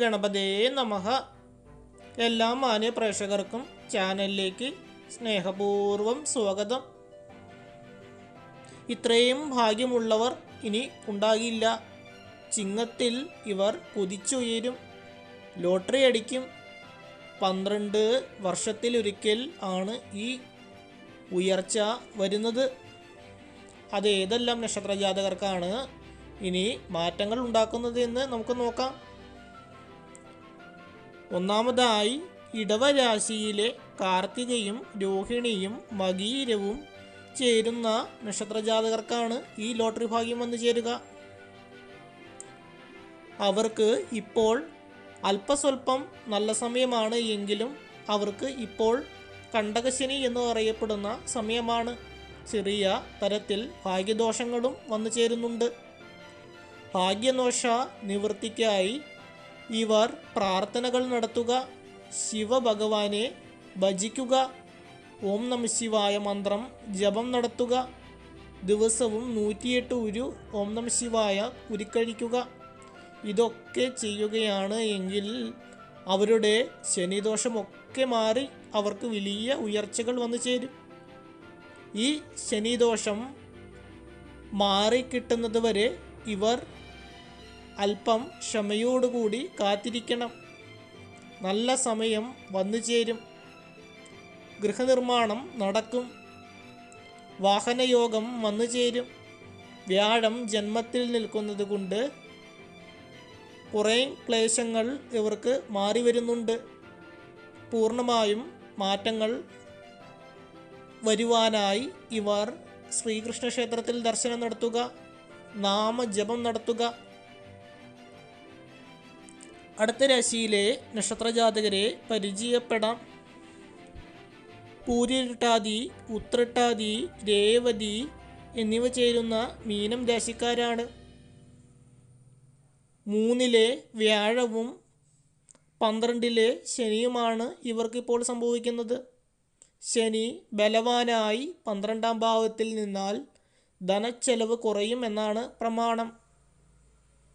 ഗണപതേ നമഹ എല്ലാ മാന്യ പ്രേക്ഷകർക്കും ചാനലിലേക്ക് സ്നേഹപൂർവം സ്വാഗതം. ഇത്രയും ഭാഗ്യമുള്ളവർ ഇനി ഉണ്ടാകില്ല. ചിങ്ങത്തിൽ ഇവർ കുതിച്ചുയരും. ലോട്ടറി അടിക്കും. പന്ത്രണ്ട് വർഷത്തിലൊരിക്കൽ ആണ് ഈ ഉയർച്ച വരുന്നത്. അത് ഏതെല്ലാം നക്ഷത്ര ജാതകർക്കാണ് ഇനി മാറ്റങ്ങൾ ഉണ്ടാക്കുന്നത് എന്ന് നമുക്ക് നോക്കാം. ഒന്നാമതായി ഇടവരാശിയിലെ കാർത്തികയും രോഹിണിയും മകീരവും ചേരുന്ന നക്ഷത്രജാതകർക്കാണ് ഈ ലോട്ടറി ഭാഗ്യം വന്നു ചേരുക. അവർക്ക് ഇപ്പോൾ അല്പസ്വല്പം നല്ല സമയമാണ് എങ്കിലും അവർക്ക് ഇപ്പോൾ കണ്ടകശനി എന്ന് പറയപ്പെടുന്ന സമയമാണ്. ചെറിയ തരത്തിൽ ഭാഗ്യദോഷങ്ങളും വന്നു ചേരുന്നുണ്ട്. ഭാഗ്യദോഷ നിവൃത്തിക്കായി ഇവർ പ്രാർത്ഥനകൾ നടത്തുക ശിവഭഗവാനെ ഭജിക്കുക ഓം നമ ശിവായ മന്ത്രം ജപം നടത്തുക ദിവസവും നൂറ്റിയെട്ട് ഉരു ഓം നമ ശിവായ ഉരുക്കഴിക്കുക. ഇതൊക്കെ ചെയ്യുകയാണ് എങ്കിൽ അവരുടെ ശനിദോഷമൊക്കെ മാറി അവർക്ക് വലിയ ഉയർച്ചകൾ വന്നു ചേരും. ഈ ശനിദോഷം മാറിക്കിട്ടുന്നത് വരെ ഇവർ അല്പം ക്ഷമയോടുകൂടി കാത്തിരിക്കണം. നല്ല സമയം വന്നു ചേരും. ഗൃഹനിർമ്മാണം നടക്കും. വാഹനയോഗം വന്നു ചേരും. വ്യാഴം ജന്മത്തിൽ നിൽക്കുന്നത് കൊണ്ട് കുറേ ക്ലേശങ്ങൾ ഇവർക്ക് മാറി വരുന്നുണ്ട്. പൂർണമായും മാറ്റങ്ങൾ വരുവാനായി ഇവർ ശ്രീകൃഷ്ണ ക്ഷേത്രത്തിൽ ദർശനം നടത്തുക നാമജപം നടത്തുക. അടുത്ത രാശിയിലെ നക്ഷത്രജാതകരെ പരിചയപ്പെടാം. പൂരിട്ടാതി ഉത്രട്ടാതി രേവതി എന്നിവ ചേരുന്ന മീനം രാശിക്കാരാണ്. മൂന്നിലെ വ്യാഴവും പന്ത്രണ്ടിലെ ശനിയുമാണ് ഇവർക്കിപ്പോൾ സംഭവിക്കുന്നത്. ശനി ബലവാനായി പന്ത്രണ്ടാം ഭാവത്തിൽ നിന്നാൽ ധനച്ചെലവ് കുറയും എന്നാണ് പ്രമാണം.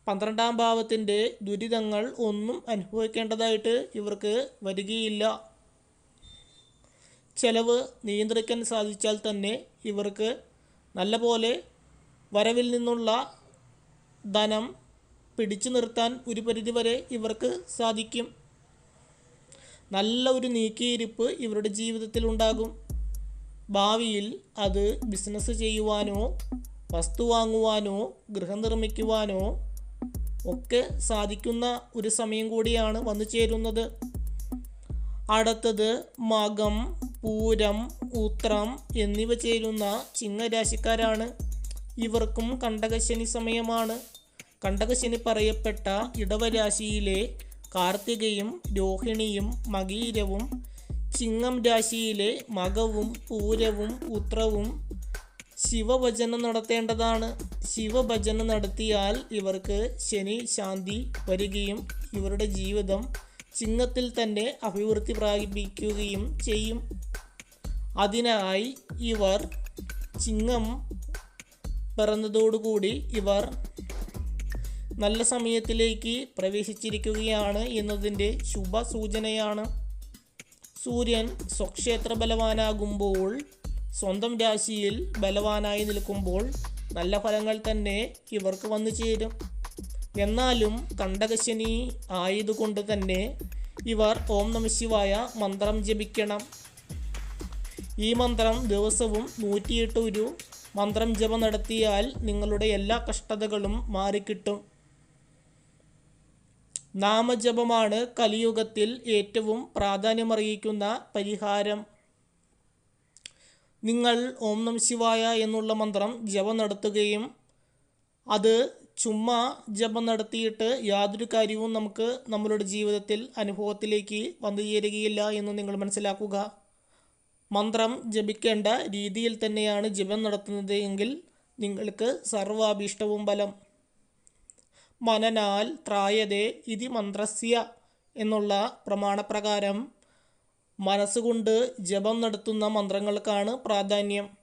പന്ത്രണ്ടാം ഭാവത്തിന്റെ ദുരിതങ്ങൾ ഒന്നും അനുഭവിക്കേണ്ടതായിട്ട് ഇവർക്ക് വരികയില്ല. ചെലവ് നിയന്ത്രിക്കാൻ സാധിച്ചാൽ തന്നെ ഇവർക്ക് നല്ലപോലെ വരവിൽ നിന്നുള്ള ധനം പിടിച്ചു നിർത്താൻ ഒരു പരിധിവരെ ഇവർക്ക് സാധിക്കും. നല്ല ഒരു നീക്കിയിരിപ്പ് ഇവരുടെ ജീവിതത്തിൽ ഉണ്ടാകും. ഭാവിയിൽ അത് ബിസിനസ് ചെയ്യുവാനോ വസ്തു വാങ്ങുവാനോ ഗൃഹം നിർമ്മിക്കുവാനോ ഒക്കെ സാധിക്കുന്ന ഒരു സമയം കൂടിയാണ് വന്നു ചേരുന്നത്. അടുത്തത് മകം പൂരം ഉത്രം എന്നിവ ചേരുന്ന ചിങ്ങരാശിക്കാരാണ്. ഇവർക്കും കണ്ടകശനി സമയമാണ്. കണ്ടകശനി പറയപ്പെട്ട ഇടവരാശിയിലെ കാർത്തികയും രോഹിണിയും മകീരവും ചിങ്ങം രാശിയിലെ മകവും പൂരവും ഉത്രവും ശിവവചനം നടത്തേണ്ടതാണ്. ശിവഭജനം നടത്തിയാൽ ഇവർക്ക് ശനി ശാന്തി വരികയും ഇവരുടെ ജീവിതം ചിങ്ങത്തിൽ തന്നെ അഭിവൃദ്ധി പ്രാപിക്കുകയും ചെയ്യും. അതിനായി ഇവർ ചിങ്ങം പിറന്നതോടുകൂടി ഇവർ നല്ല സമയത്തിലേക്ക് പ്രവേശിച്ചിരിക്കുകയാണ് എന്നതിന്റെ ശുഭ സൂചനയാണ് സൂര്യൻ സ്വക്ഷേത്ര ബലവാനാകുമ്പോൾ സ്വന്തം രാശിയിൽ ബലവാനായി നിൽക്കുമ്പോൾ നല്ല ഫലങ്ങൾ തന്നെ ഇവർക്ക് വന്നു ചേരും. എന്നാലും കണ്ടകശനി ആയതുകൊണ്ട് തന്നെ ഇവർ ഓം നമശിവായ മന്ത്രം ജപിക്കണം. ഈ മന്ത്രം ദിവസവും നൂറ്റിയെട്ട് ഒരു മന്ത്രം ജപം നടത്തിയാൽ നിങ്ങളുടെ എല്ലാ കഷ്ടതകളും മാറിക്കിട്ടും നാമജപമാണ് കലിയുഗത്തിൽ ഏറ്റവും പ്രാധാന്യമറിയിക്കുന്ന പരിഹാരം. നിങ്ങൾ ഓം നം ശിവായ എന്നുള്ള മന്ത്രം ജപം നടത്തുകയും അത് ചുമ്മാ ജപം നടത്തിയിട്ട് യാതൊരു കാര്യവും നമുക്ക് നമ്മളുടെ ജീവിതത്തിൽ അനുഭവത്തിലേക്ക് വന്നു ചേരുകയില്ല എന്ന് നിങ്ങൾ മനസ്സിലാക്കുക. മന്ത്രം ജപിക്കേണ്ട രീതിയിൽ തന്നെയാണ് ജപം നടത്തുന്നത് എങ്കിൽ നിങ്ങൾക്ക് സർവാഭീഷ്ടവും ബലം മനനാൽ ത്രായതേ ഇതി മന്ത്രസ്യ എന്നുള്ള പ്രമാണപ്രകാരം മനസ്സുകൊണ്ട് ജപം നടത്തുന്ന മന്ത്രങ്ങൾക്കാണ് പ്രാധാന്യം.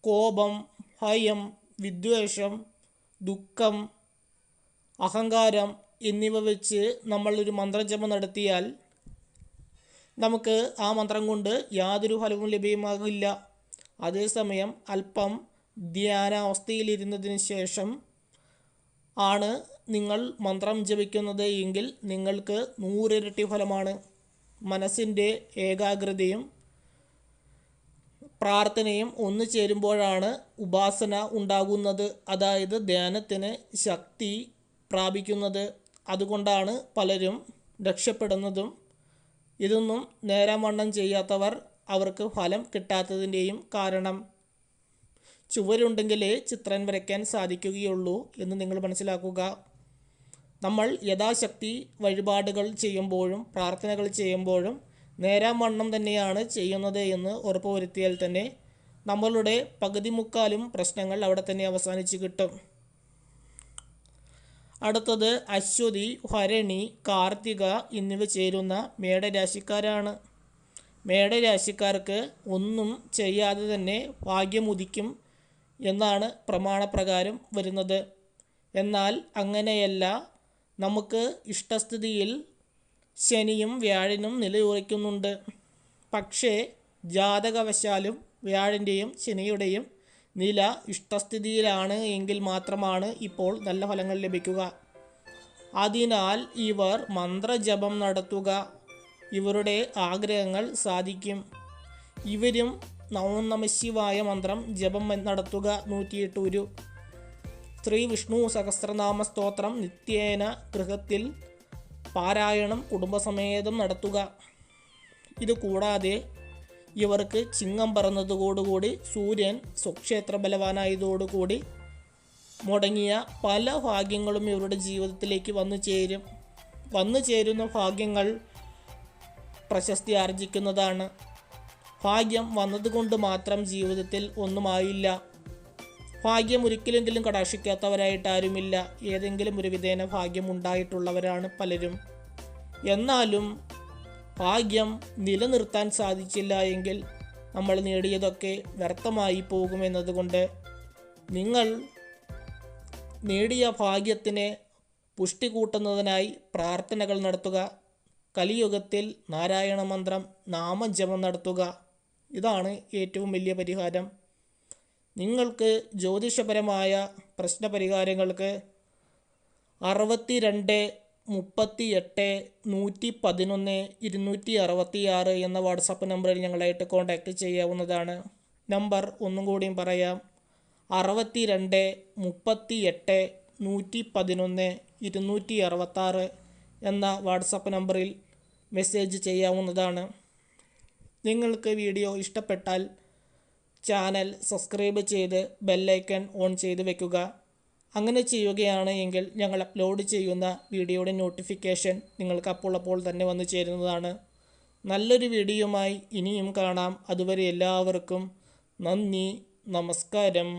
കോപം ഭയം വിദ്വേഷം ദുഃഖം അഹങ്കാരം എന്നിവ വെച്ച് നമ്മളൊരു മന്ത്രജപം നടത്തിയാൽ നമുക്ക് ആ മന്ത്രം കൊണ്ട് യാതൊരു ഫലവും ലഭ്യമാകില്ല. അതേസമയം അല്പം ധ്യാനാവസ്ഥയിലിരുന്നതിന് ശേഷം ആണ് നിങ്ങൾ മന്ത്രം ജപിക്കുന്നത് എങ്കിൽ നിങ്ങൾക്ക് നൂറിരട്ടി ഫലമാണ്. മനസ്സിന്റെ ഏകാഗ്രതയും പ്രാർത്ഥനയും ഒന്നു ചേരുമ്പോഴാണ് ഉപാസന ഉണ്ടാകുന്നത്. അതായത് ധ്യാനത്തിന് ശക്തി പ്രാപിക്കുന്നത്. അതുകൊണ്ടാണ് പലരും രക്ഷപ്പെടുന്നതും ഇതൊന്നും നേരാവണ്ണം ചെയ്യാത്തവർ അവർക്ക് ഫലം കിട്ടാത്തതിന്റെയും കാരണം. ചുവരുണ്ടെങ്കിലേ ചിത്രം വരയ്ക്കാൻ സാധിക്കുകയുള്ളൂ എന്ന് നിങ്ങൾ മനസ്സിലാക്കുക. നമ്മൾ യഥാശക്തി വഴിപാടുകൾ ചെയ്യുമ്പോഴും പ്രാർത്ഥനകൾ ചെയ്യുമ്പോഴും നേരാം വണ്ണം തന്നെയാണ് ചെയ്യുന്നത് എന്ന് ഉറപ്പുവരുത്തിയാൽ തന്നെ നമ്മളുടെ പകുതി മുക്കാലും പ്രശ്നങ്ങൾ അവിടെ തന്നെ അവസാനിച്ച് കിട്ടും. അടുത്തത് അശ്വതി ഹരണി കാർത്തിക എന്നിവ ചേരുന്ന മേടരാശിക്കാരാണ്. മേടരാശിക്കാർക്ക് ഒന്നും ചെയ്യാതെ തന്നെ ഭാഗ്യമുദിക്കും എന്നാണ് പ്രമാണപ്രകാരം വരുന്നത്. എന്നാൽ അങ്ങനെയല്ല നമുക്ക് ഇഷ്ടസ്ഥിതിയിൽ ശനിയും വ്യാഴനും നിലയുറയ്ക്കുന്നുണ്ട്. പക്ഷേ ജാതകവശാലും വ്യാഴന്റെയും ശനിയുടെയും നില ഇഷ്ടസ്ഥിതിയിലാണ് എങ്കിൽ മാത്രമാണ് ഇപ്പോൾ നല്ല ഫലങ്ങൾ ലഭിക്കുക. അതിനാൽ ഇവർ മന്ത്രജപം നടത്തുക. ഇവരുടെ ആഗ്രഹങ്ങൾ സാധിക്കും. ഇവരും നവം നമശിവായ മന്ത്രം ജപം നടത്തുക. നൂറ്റിയെട്ട് ഒരു ശ്രീ വിഷ്ണു സഹസ്രനാമ സ്തോത്രം നിത്യേന ഗൃഹത്തിൽ പാരായണം കുടുംബസമേതം നടത്തുക. ഇത് കൂടാതെ ഇവർക്ക് ചിങ്ങം പറന്നതോടുകൂടി സൂര്യൻ സ്വക്ഷേത്ര ബലവാനായതോടുകൂടി മുടങ്ങിയ പല ഭാഗ്യങ്ങളും ഇവരുടെ ജീവിതത്തിലേക്ക് വന്നു ചേരും. വന്നു ചേരുന്ന ഭാഗ്യങ്ങൾ പ്രശസ്തി ആർജിക്കുന്നതാണ്. ഭാഗ്യം വന്നതുകൊണ്ട് മാത്രം ജീവിതത്തിൽ ഒന്നുമായില്ല. ഭാഗ്യം ഒരിക്കലെങ്കിലും കടാക്ഷിക്കാത്തവരായിട്ട് ആരുമില്ല ഏതെങ്കിലും ഒരു വിധേന ഭാഗ്യം ഉണ്ടായിട്ടുള്ളവരാണ് പലരും. എന്നാലും ഭാഗ്യം നിലനിർത്താൻ സാധിച്ചില്ല എങ്കിൽ നമ്മൾ നേടിയതൊക്കെ വ്യർത്ഥമായി പോകുമെന്നതുകൊണ്ട് നിങ്ങൾ നേടിയ ഭാഗ്യത്തിനെ പുഷ്ടി കൂട്ടുന്നതിനായി പ്രാർത്ഥനകൾ നടത്തുക. കലിയുഗത്തിൽ നാരായണ മന്ത്രം നാമജപം നടത്തുക. ഇതാണ് ഏറ്റവും വലിയ പരിഹാരം. നിങ്ങൾക്ക് ജ്യോതിഷപരമായ പ്രശ്നപരിഹാരങ്ങൾക്ക് അറുപത്തി രണ്ട് മുപ്പത്തി എട്ട് നൂറ്റി പതിനൊന്ന് ഇരുന്നൂറ്റി അറുപത്തി ആറ് എന്ന വാട്സപ്പ് നമ്പറിൽ ഞങ്ങളായിട്ട് കോൺടാക്റ്റ് ചെയ്യാവുന്നതാണ്. നമ്പർ ഒന്നും കൂടിയും പറയാം. അറുപത്തി രണ്ട് മുപ്പത്തി എട്ട് നൂറ്റി പതിനൊന്ന് ഇരുന്നൂറ്റി അറുപത്താറ് എന്ന വാട്സപ്പ് നമ്പറിൽ മെസ്സേജ് ചെയ്യാവുന്നതാണ്. നിങ്ങൾക്ക് വീഡിയോ ഇഷ്ടപ്പെട്ടാൽ ചാനൽ സബ്സ്ക്രൈബ് ചെയ്ത് ബെല്ലൈക്കൺ ഓൺ ചെയ്ത് വെക്കുക. അങ്ങനെ ചെയ്യുകയാണ് എങ്കിൽ ഞങ്ങൾ അപ്ലോഡ് ചെയ്യുന്ന വീഡിയോയുടെ നോട്ടിഫിക്കേഷൻ നിങ്ങൾക്ക് അപ്പോൾ അപ്പോൾ തന്നെ വന്നു ചേരുന്നതാണ്. നല്ലൊരു വീഡിയോയുമായി ഇനിയും കാണാം. അതുവരെ എല്ലാവർക്കും നന്ദി നമസ്കാരം.